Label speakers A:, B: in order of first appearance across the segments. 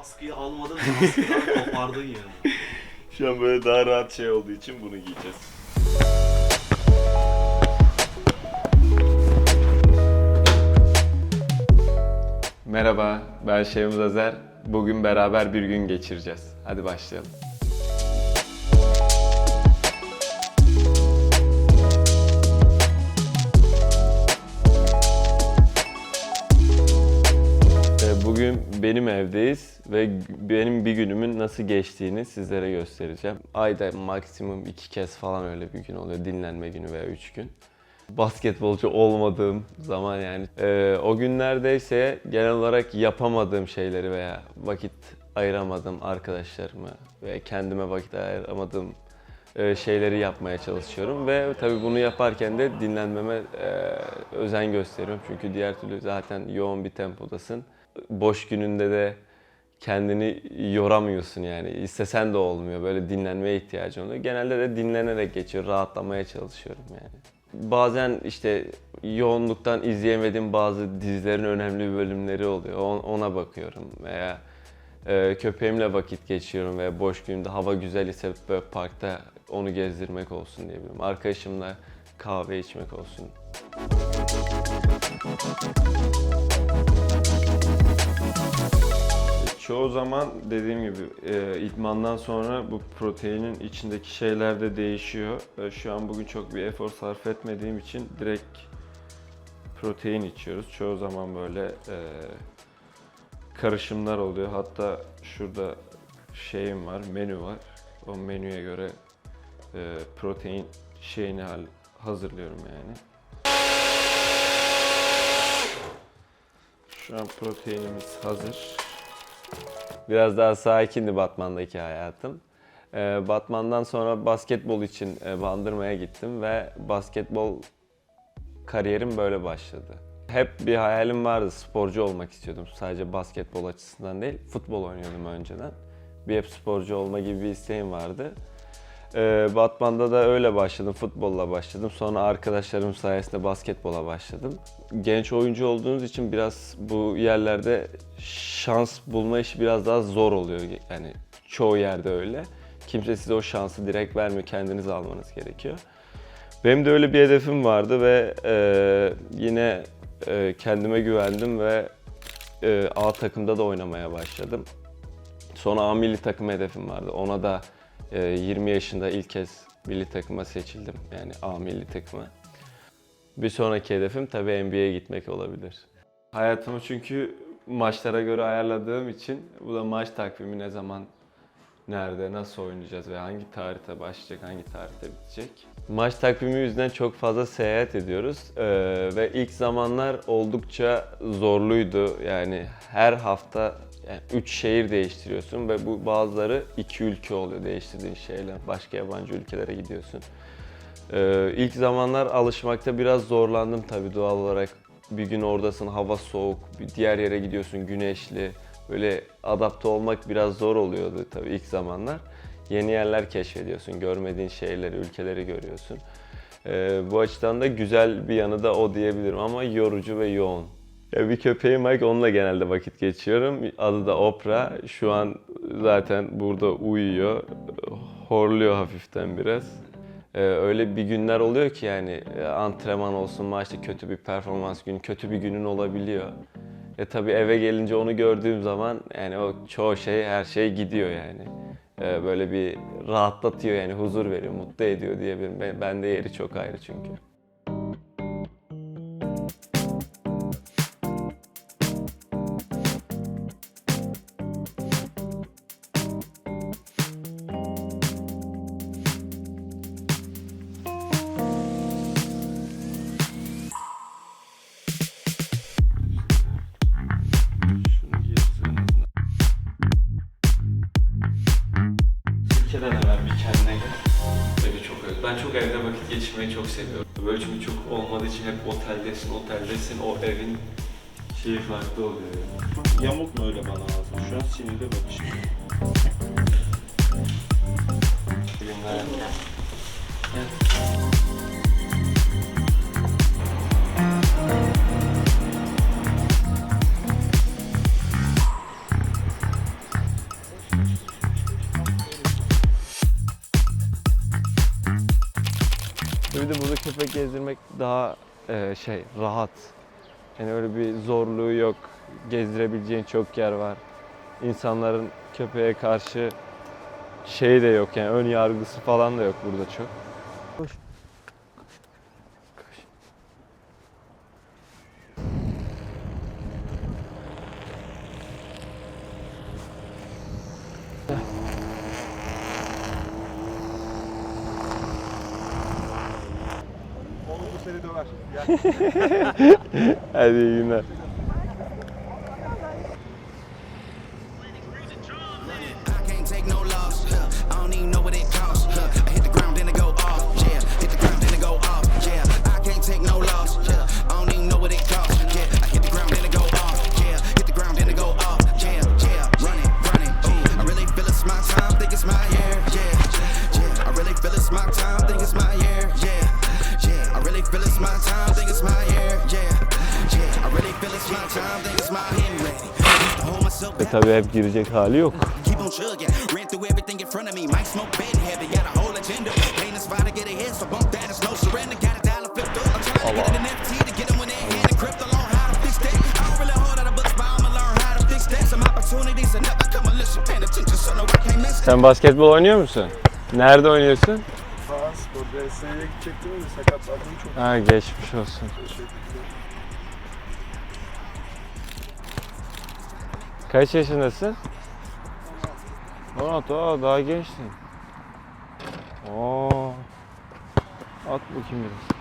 A: Askıyı almadın da askıdan kopardın ya.
B: Şu an böyle daha rahat şey olduğu için bunu giyeceğiz. Merhaba, ben Şevmuz Azer. Bugün beraber bir gün geçireceğiz. Hadi başlayalım. Bugün benim evdeyiz ve benim bir günümün nasıl geçtiğini sizlere göstereceğim. Ayda maksimum iki kez falan öyle bir gün oluyor. Dinlenme günü veya üç gün. Basketbolcu olmadığım zaman yani e, o günlerdeyse genel olarak yapamadığım şeyleri veya vakit ayıramadığım arkadaşlarımı veya kendime vakit ayıramadığım e, şeyleri yapmaya çalışıyorum ve tabii bunu yaparken de dinlenmeme e, özen gösteriyorum. Çünkü diğer türlü zaten yoğun bir tempodasın. Boş gününde de kendini yoramıyorsun yani. İstesen de olmuyor. Böyle dinlenmeye ihtiyacın oluyor. Genelde de dinlenerek geçiyor. Rahatlamaya çalışıyorum yani. Bazen işte yoğunluktan izleyemediğim bazı dizilerin önemli bölümleri oluyor. On- Ona bakıyorum veya ee, köpeğimle vakit geçiriyorum ve boş günümde hava güzel ise böyle parkta onu gezdirmek olsun diyebilirim. Arkadaşımla kahve içmek olsun. Çoğu zaman dediğim gibi e, idmandan sonra bu proteinin içindeki şeyler de değişiyor. E, Şu an bugün çok bir efor sarf etmediğim için direkt protein içiyoruz. Çoğu zaman böyle e, karışımlar oluyor. Hatta şurada şeyim var, menü var. O menüye göre e, protein şeyini hazırlıyorum yani. Şu an proteinimiz hazır. Biraz daha sakindi Batman'daki hayatım. Ee, Batman'dan sonra basketbol için e, Bandırma'ya gittim ve basketbol kariyerim böyle başladı. Hep bir hayalim vardı, sporcu olmak istiyordum. Sadece basketbol açısından değil, futbol oynuyordum önceden. Bir hep sporcu olma gibi bir isteğim vardı. Ee, Batman'da da öyle başladım, futbolla başladım. Sonra arkadaşlarım sayesinde basketbola başladım. Genç oyuncu olduğunuz için biraz bu yerlerde şans bulma işi biraz daha zor oluyor. Yani çoğu yerde öyle. Kimse size o şansı direkt vermiyor, kendiniz almanız gerekiyor. Benim de öyle bir hedefim vardı ve e, yine e, kendime güvendim ve e, A takımda da oynamaya başladım. Sonra A milli takım hedefim vardı. Ona da 20 yaşında ilk kez milli takıma seçildim. Yani A milli takıma. Bir sonraki hedefim tabii NBA'ye gitmek olabilir. Hayatımı çünkü maçlara göre ayarladığım için bu da maç takvimi ne zaman nerede, nasıl oynayacağız ve hangi tarihte başlayacak, hangi tarihte bitecek. Maç takvimi yüzünden çok fazla seyahat ediyoruz Ee, ve ilk zamanlar oldukça zorluydu. Yani her hafta 3 şehir değiştiriyorsun ve bu bazıları iki ülke oluyor değiştirdiğin şeyler. Başka yabancı ülkelere gidiyorsun. Ee, ilk zamanlar alışmakta biraz zorlandım tabii doğal olarak. Bir gün oradasın, hava soğuk, bir diğer yere gidiyorsun, güneşli. Böyle adapte olmak biraz zor oluyordu tabii ilk zamanlar. Yeni yerler keşfediyorsun, görmediğin şeyleri, ülkeleri görüyorsun. Ee, bu açıdan da güzel bir yanı da o diyebilirim ama yorucu ve yoğun. Ya bir köpeğim var ki onunla genelde vakit geçiyorum. Adı da Opra. Şu an zaten burada uyuyor. Horluyor hafiften biraz. Ee, öyle bir günler oluyor ki yani e, antrenman olsun, maçta kötü bir performans günü, kötü bir günün olabiliyor. E tabii eve gelince onu gördüğüm zaman yani o çoğu şey, her şey gidiyor yani. Ee, böyle bir rahatlatıyor yani huzur veriyor, mutlu ediyor diyebilirim. Ben, bende yeri çok ayrı çünkü. Ben çok evde vakit geçirmeyi çok seviyorum. Böyle çünkü çok olmadığı için hep oteldesin, oteldesin. O evin şeyi farklı oluyor yani.
A: Yamuk mu öyle bana lazım? Şu an sinirli Ve bir
B: de burada köpek gezdirmek daha e, şey rahat. Yani öyle bir zorluğu yok. Gezdirebileceğin çok yer var. İnsanların köpeğe karşı şeyi de yok yani ön yargısı falan da yok burada çok. Hadi iyi günler.
C: I can't take no loss. I don't know no, I can't miss that.
B: Sen basketbol oynuyor musun? Nerede oynuyorsun?
D: Kaan Spor gidecektim ama sakatlandım çok.
B: Ha geçmiş olsun.
D: Teşekkürler.
B: Kaç yaşındasın? 16. Aa daha gençsin. Oo. At bakayım biraz.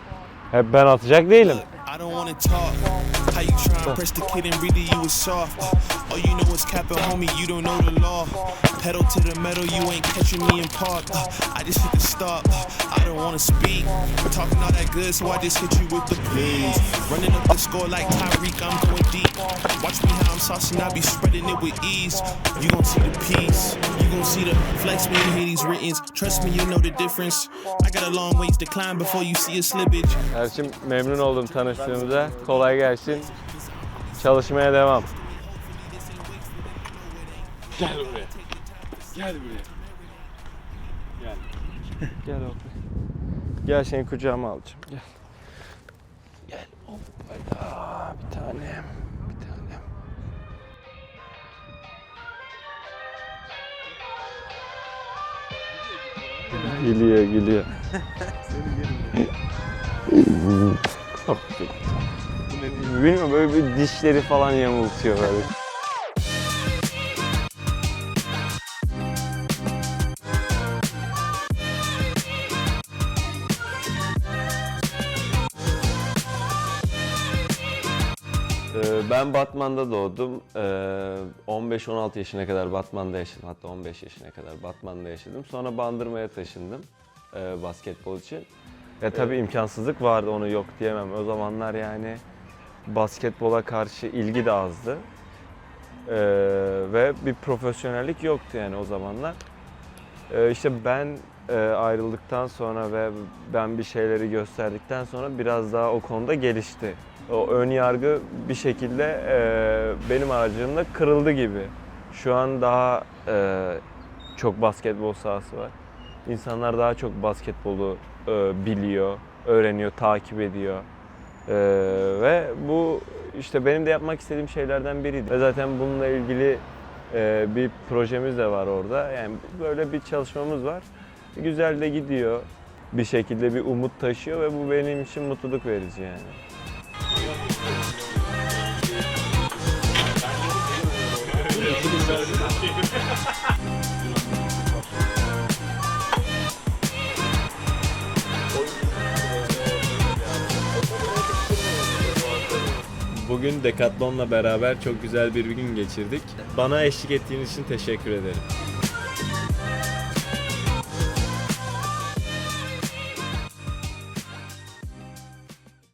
B: Hep ben atacak değilim.
E: I don't wanna talk. How you tryna press the kid and really you was soft. All you know is capping, homie. You don't know the law. Pedal to the metal, you ain't catching me in park. I just hit the stop. I don't wanna speak. We're Talking all that good, so I just hit you with the please. Running up the score like Tyreek, I'm going deep. Watch me how I'm saucing, I be spreading it with ease. You gon' see the peace. You gon' see the flex when you hear these writtens. Trust me, you know the difference. I got a long ways to climb before you see a slippage.
B: Erçim memnun oldum tanıştığımıza. Kolay gelsin. Çalışmaya devam.
D: Gel buraya. Gel buraya. Gel.
B: Gel oğlum. Gel seni kucağıma alacağım. Gel. Gel. Hoppala. Bir tanem. Bir tanem. Gülüyor, gülüyor. Bilmiyorum böyle bir dişleri falan yamultuyor böyle. Ben Batman'da doğdum. Ee, 15-16 yaşına kadar Batman'da yaşadım. Hatta 15 yaşına kadar Batman'da yaşadım. Sonra Bandırma'ya taşındım e, basketbol için. Ya tabii imkansızlık vardı onu yok diyemem. O zamanlar yani basketbola karşı ilgi de azdı. Ee, ve bir profesyonellik yoktu yani o zamanlar. Ee, işte ben e, ayrıldıktan sonra ve ben bir şeyleri gösterdikten sonra biraz daha o konuda gelişti. O ön yargı bir şekilde e, benim aracılığımda kırıldı gibi. Şu an daha e, çok basketbol sahası var. İnsanlar daha çok basketbolu e, biliyor, öğreniyor, takip ediyor. E, ve bu işte benim de yapmak istediğim şeylerden biriydi. Ve zaten bununla ilgili e, bir projemiz de var orada. Yani böyle bir çalışmamız var. Güzel de gidiyor. Bir şekilde bir umut taşıyor ve bu benim için mutluluk verici yani. Bugün Decathlon'la beraber çok güzel bir gün geçirdik. Bana eşlik ettiğiniz için teşekkür ederim.